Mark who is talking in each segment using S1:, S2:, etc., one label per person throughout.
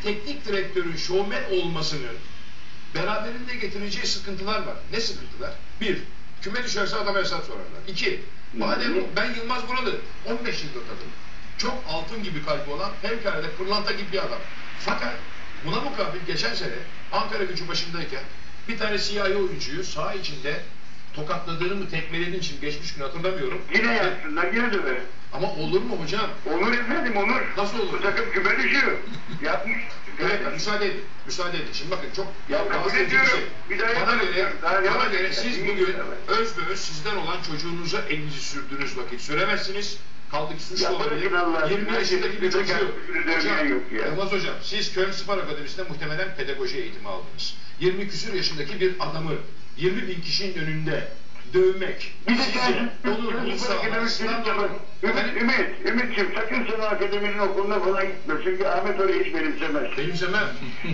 S1: bir teknik direktörün şovmen olmasının beraberinde getireceği sıkıntılar var. Ne sıkıntılar? Bir, küme düşerse adama hesap sorarlar. İki, madem ben Yılmaz Buralı 15 yıldır tanıdım. Çok altın gibi kalbi olan fevkalade pırlanta gibi bir adam. Fakat buna mukabil geçen sene Ankara gücü başındayken bir tane siyahi oyuncuyu saha içinde tokatladığını mı tekmelediğini için geçmiş gün hatırlamıyorum.
S2: Yine yapsınlar, yine döver.
S1: Ama olur mu hocam?
S2: Olur efendim, olur.
S1: Nasıl olur?
S2: Bu takım küme düşüyor. Yapmış.
S1: Evet, müsaade edin. Müsaade edin. Şimdi bakın çok
S2: Ya kabul ediyorum.
S1: şey.
S2: Bir daha
S1: bana göre,
S2: Daha
S1: bana göre siz
S2: İyi,
S1: bugün
S2: evet.
S1: öz ve öz sizden olan çocuğunuza elinizi sürdüğünüz vakit süremezsiniz. Kaldı ki suçlu
S2: Ya
S1: olabilir.
S2: bırakın Allah
S1: 20
S2: aşkına.
S1: yaşındaki bir çocuğu. Hocam,
S2: yok ya.
S1: Yılmaz Hocam, siz Köln Spor Akademisi'nde muhtemelen pedagoji eğitimi aldınız. 20 küsür yaşındaki bir adamı 20 bin kişinin önünde dövmek,
S2: sen, Spor
S1: insan doğru.
S2: Ümit,
S1: Efendim?
S2: Ümit, Ümit'ciğim sakın sen akademinin okuluna falan gitme. Çünkü Ahmet orayı hiç benimsemez.
S1: Benimsemem.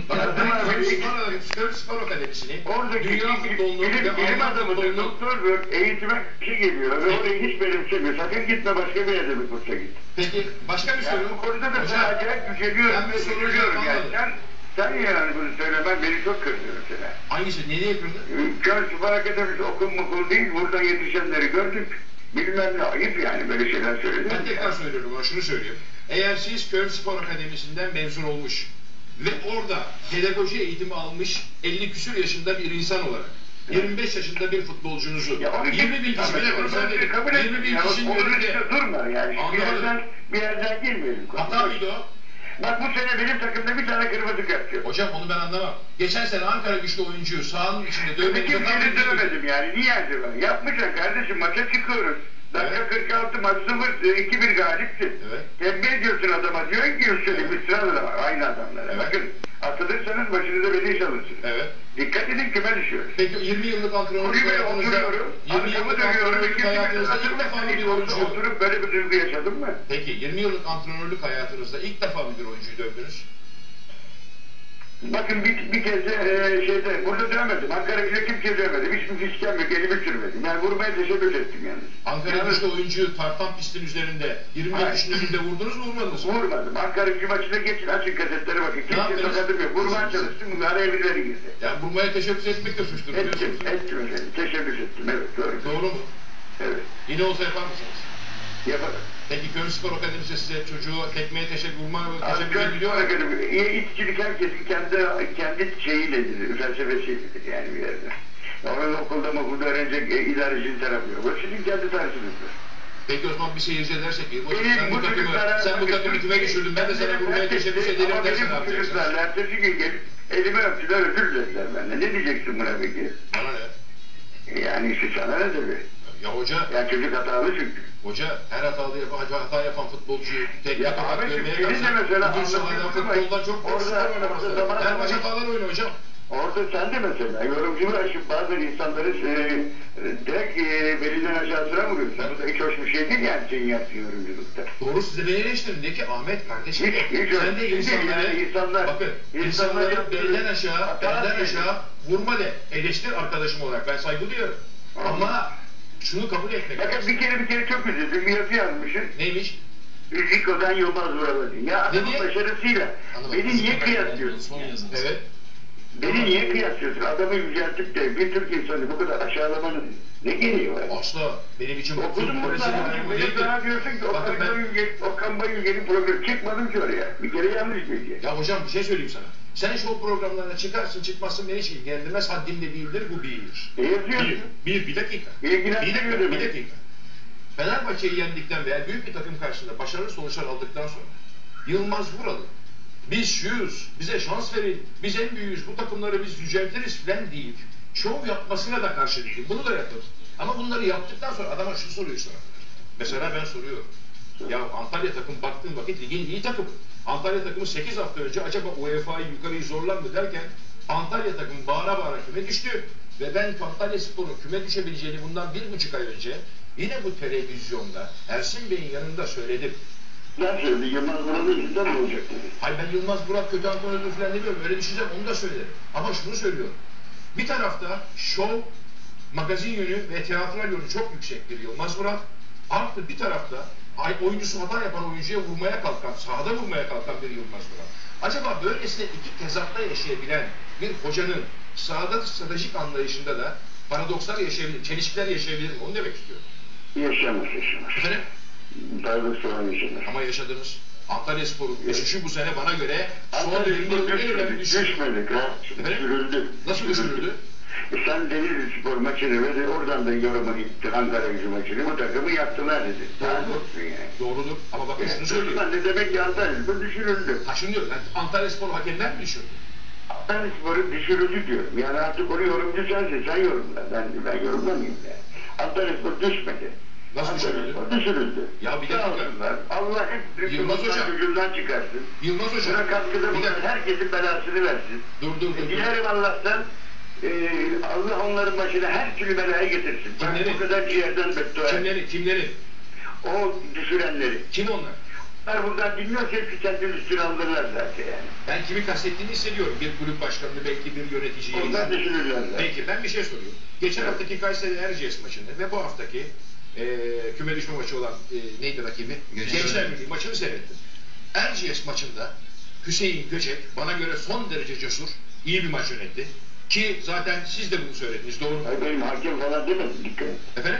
S1: Bakın
S2: Ya,
S1: ben. Spor, Spor Akademisi'ni
S2: Oradaki
S1: dünya
S2: bilim,
S1: futbolunun
S2: bilim,
S1: ve
S2: bilim adamı da
S1: futbolunun
S2: doktordur, eğitime kişi geliyor ve orayı hiç benimsemiyor. Sakın gitme başka bir yerde bir kursa git.
S1: Peki başka bir soru.
S2: Yani bu konuda da sana acayip güceniyorum
S1: ben bir
S2: ve
S1: soru
S2: yani. Sen, sen yani bunu söylemen beni çok kırıyor mesela.
S1: Hangisi? Nereye kırdı?
S2: Kör Spor Akademisi okul mukul değil, burada yetişenleri gördük. Bilmem ne ayıp yani böyle şeyler söyledim.
S1: Ben tekrar söylüyorum ama şunu söyleyeyim. Eğer siz Köln Spor Akademisi'nden mezun olmuş ve orada pedagoji eğitimi almış 50 küsür yaşında bir insan olarak 25 yaşında bir futbolcunuzu
S2: Ya onu
S1: 20 bin kişi bir müsaade edin.
S2: kabul
S1: 20 bin kişinin önünde
S2: durma yani. Bir
S1: Anlamadım.
S2: yerden, bir yerden girmeyelim.
S1: hata mıydı o?
S2: Bak bu sene benim takımda bir tane kırmızı kart yok.
S1: Hocam onu ben anlamam. Geçen sene Ankara güçlü oyuncuyu sahanın içinde tam
S2: kere dövemedim yani. Niye acaba? Yapmayacaksın kardeşim. Maça çıkıyoruz. Dakika
S1: Evet.
S2: 46 maç 0 2-1 galipsin.
S1: Evet.
S2: Tembih ediyorsun adama. Diyorsun ki üstelik bir sıra da var. Aynı adamlara.
S1: Evet.
S2: Bakın atılırsanız başınıza bela iş alırsınız.
S1: Evet.
S2: Dikkat edin küme düşüyoruz.
S1: Peki 20 yıllık antrenörlük hayatınızda
S2: oturuyorum.
S1: 20
S2: Arkamı
S1: yıllık antrenörlük hayatınızda ilk defa mı bir oyuncu
S2: Oturup böyle bir duygu yaşadın mı?
S1: Peki 20 yıllık antrenörlük hayatınızda ilk defa mı bir oyuncuyu dövdünüz?
S2: Bakın bir, bir kez de e, şeyde, burada dövmedim. Ankara gücü kimse dövmedim. Hiçbir fiskem yok, elimi sürmedim. Yani vurmaya teşebbüs ettim yalnız.
S1: Ankara güçlü oyuncuyu tartan pistin üzerinde 20
S2: Hayır.
S1: kişinin önünde vurdunuz mu vurmadınız mı?
S2: Vurmadım. Ankara gücü maçına geçin, açın kasetlere bakın. Kimse
S1: yaptınız?
S2: tokadım yok. Vurmaya çalıştım, araya birileri girdi.
S1: Yani vurmaya teşebbüs etmek de suçtur
S2: Ettim,
S1: biliyorsunuz.
S2: ettim efendim. Teşebbüs ettim, evet doğru.
S1: Doğru mu?
S2: Evet,
S1: Yine olsa yapar mısınız?
S2: Yaparım.
S1: Peki Köln Spor Akademisi size çocuğu tekmeye teşebbüs, vurma ediliyor
S2: Spor
S1: mu?
S2: Akademi, iyi iticilik herkesin kendi, kendi şeyiyledir, felsefesiyledir yani bir yerde. Onun okulda okulda öğrenecek e, idarecinin tarafı yok. O sizin kendi tarzınızdır.
S1: Peki o zaman bir seyirci edersek ki
S2: Benim
S1: sen bu takımı, sen bu takımı küme düşürdün ben de sana vurmaya teşebbüs ederim
S2: Ama
S1: dersen
S2: benim
S1: ne yapacaksın?
S2: çocuklarla ertesi gün gelip elime öptüler özür dilediler benden. Ne diyeceksin buna peki?
S1: Bana ne?
S2: Yani işte sana ne tabii.
S1: Ya hoca,
S2: Yani çocuk hatalı çünkü.
S1: hoca her hatalı yapan, hata yapan futbolcuyu tekme
S2: Ya senin de
S1: kalksan
S2: mesela anlatıyorsun
S1: futboldan çok
S2: orada- orada zaman
S1: Her maç hatalar oyna hocam.
S2: Orada sen de mesela yorumculuğu aşıp bazen insanları e, direkt e, belirden aşağısına vuruyorsun. Bu da hiç hoş bir şey değil yani senin yaptığın yorumculukta.
S1: Doğru size beni eleştirin. De ki Ahmet kardeşim
S2: Hiç- hiç
S1: sen de
S2: değil
S1: insanları,
S2: yani insanlar-
S1: bakın
S2: insanlar
S1: insanları
S2: yaptığı-
S1: belden aşağı, belden aşağı vurma de. Eleştir arkadaşım olarak. Ben saygı duyuyorum. Ama şunu kabul etmek
S2: Bakın
S1: lazım.
S2: bir kere bir kere çok üzüldüm. Bir yazı yazmışsın.
S1: Neymiş?
S2: Riziko'dan Yılmaz Vuralı diye. Ya adamın başarısıyla
S3: Anlamadım.
S2: beni niye kıyaslıyorsun?
S3: Son yazınız.
S1: Evet.
S2: Beni niye kıyaslıyorsun? Adamı yüceltip de bir Türk insanı bu kadar aşağılamanın ne var?
S1: Asla benim için bu
S2: Okudun
S1: Türk
S2: mu
S1: polisinin
S2: sana?
S1: önemli
S2: Benim
S1: değildir.
S2: sana diyorsun ki Okan
S1: ben-
S2: Bayülgen, Okan Bayülgen'in programı çıkmadım ki oraya. Bir kere yanlış bilgi.
S1: Ya hocam bir şey söyleyeyim sana. Sen show programlarına çıkarsın çıkmazsın beni hiç ilgilendirmez. Haddimde değildir bu bir.
S2: E yazıyorsun.
S1: Bir, bir, bir dakika. Bir dakika, bir dakika. Fenerbahçe'yi yendikten veya büyük bir takım karşısında başarılı sonuçlar aldıktan sonra Yılmaz Vuralı biz şuyuz, bize şans verin, biz en büyüğüz, bu takımları biz yüceltiriz falan deyip şov yapmasına da karşı değilim. Bunu da yapın. Ama bunları yaptıktan sonra adama şu soruyu sorarlar. Mesela ben soruyorum. Ya Antalya takım baktığın vakit ligin iyi takımı. Antalya takımı 8 hafta önce acaba UEFA'yı yukarıyı zorlar derken Antalya takımı bağıra bağıra küme düştü. Ve ben Antalya Spor'un küme düşebileceğini bundan bir buçuk ay önce yine bu televizyonda Ersin Bey'in yanında söyledim.
S2: Ben söyledim. Yılmaz Vuralı yüzünden mi olacak dedi.
S1: Hayır ben Yılmaz Burak kötü antrenördür falan demiyorum. Öyle düşüneceğim onu da söylerim. Ama şunu söylüyorum. Bir tarafta şov, magazin yönü ve tiyatral yönü çok yüksek bir Yılmaz Burak. Artı bir tarafta ay- oyuncusu hata yapan oyuncuya vurmaya kalkan, sahada vurmaya kalkan bir Yılmaz Burak. Acaba böylesine iki tezatta yaşayabilen bir hocanın sahada stratejik anlayışında da paradokslar yaşayabilir, çelişkiler yaşayabilir mi? Onu demek istiyorum.
S2: Yaşamaz, yaşamaz.
S1: Efendim?
S2: Paradoks olan.
S1: Ama yaşadınız. Antalya Spor'un düşüşü bu sene bana göre son dönemde en önemli düşüş.
S2: düşmedi.
S1: Efendim?
S2: Düşürüldü.
S1: Nasıl düşürüldü?
S2: E sen Denizli Spor maçını ve oradan da yoruma gitti Ankara gücü maçını. Bu takımı yaptılar dedi.
S1: Doğrudur.
S2: yani.
S1: Doğrudur. Ama bakın şunu söylüyorum.
S2: Ne demek ki Antalya Spor düşürüldü.
S1: Ha şunu diyorum. Yani Antalya Spor hakemler mi düşürdü?
S2: Antalya Spor'u düşürüldü diyorum. Yani artık onu yorumcu sensin. Sen yorumla. Ben, ben yorumlamayayım yani. Antalya Spor düşmedi.
S1: Nasıl düşürüldü?
S2: Düşürüldü.
S1: Ya bir dakika.
S2: Allah hep
S1: Yılmaz Hocam.
S2: ucundan çıkarsın.
S1: Yılmaz Hocam.
S2: Buna katkıda
S1: Bir
S2: bulunan herkesin belasını versin.
S1: Dur dur dur. dur.
S2: Dilerim Allah'tan e, Allah onların başına her türlü belayı getirsin. Ben
S1: Kimleri?
S2: bu kadar ciğerden beddua.
S1: Kimleri? Kimleri?
S2: O düşürenleri.
S1: Kim onlar?
S2: Onlar buradan dinliyorsa hepsi kendini üstüne alırlar zaten yani.
S1: Ben kimi kastettiğini hissediyorum. Bir kulüp başkanını, belki bir yöneticiyi.
S2: Onlar düşünürler.
S1: Peki ben bir şey soruyorum. Geçen
S2: Evet.
S1: haftaki Kayseri Erciyes maçını ve bu haftaki e, küme düşme maçı olan e, neydi rakibi?
S3: Gençler
S1: Gençler Birliği maçını seyrettim. Erciyes maçında Hüseyin Göcek bana göre son derece cesur, iyi bir maç yönetti. Ki zaten siz de bunu söylediniz, doğru mu?
S2: Hayır benim hakem falan demedim dikkat. et.
S1: Efendim?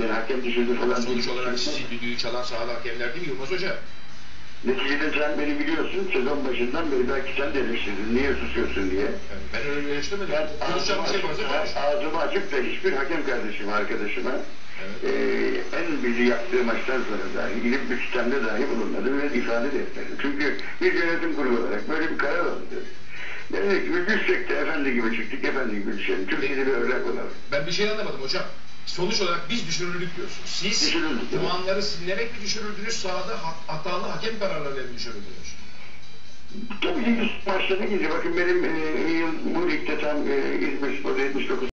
S2: Ben hakem düşürdü falan
S1: Sonuç olarak sizi düdüğü çalan sahada hakemler değil mi Yılmaz Hoca?
S2: Neticede sen beni biliyorsun sezon başından beri belki sen de eleştirdin. Niye susuyorsun diye.
S1: Yani ben öyle eleştirmedim.
S2: Ben ağzımı
S1: şey
S2: açıp, ağzımı açıp da hiçbir hakem kardeşim, arkadaşıma
S1: Evet.
S2: eee, en bizi yaktığı maçtan sonra dahi gidip bir sistemde dahi bulunmadım ve ifade de etmedim. Çünkü bir yönetim kurulu olarak böyle bir karar alındı. Dedik ki biz düşsek de efendi gibi çıktık, efendi gibi düşelim. Türkiye'de bir örnek olalım.
S1: Ben bir şey anlamadım hocam. Sonuç olarak biz düşürüldük diyorsunuz. Siz
S2: Düşürüldük, evet.
S1: puanları silerek mi düşürüldünüz, sahada hat- hatalı hakem kararlarıyla mı düşürüldünüz?
S2: Tabii ki biz gidince bakın benim eee, bu ligde tam eee İzmir Spor'da 79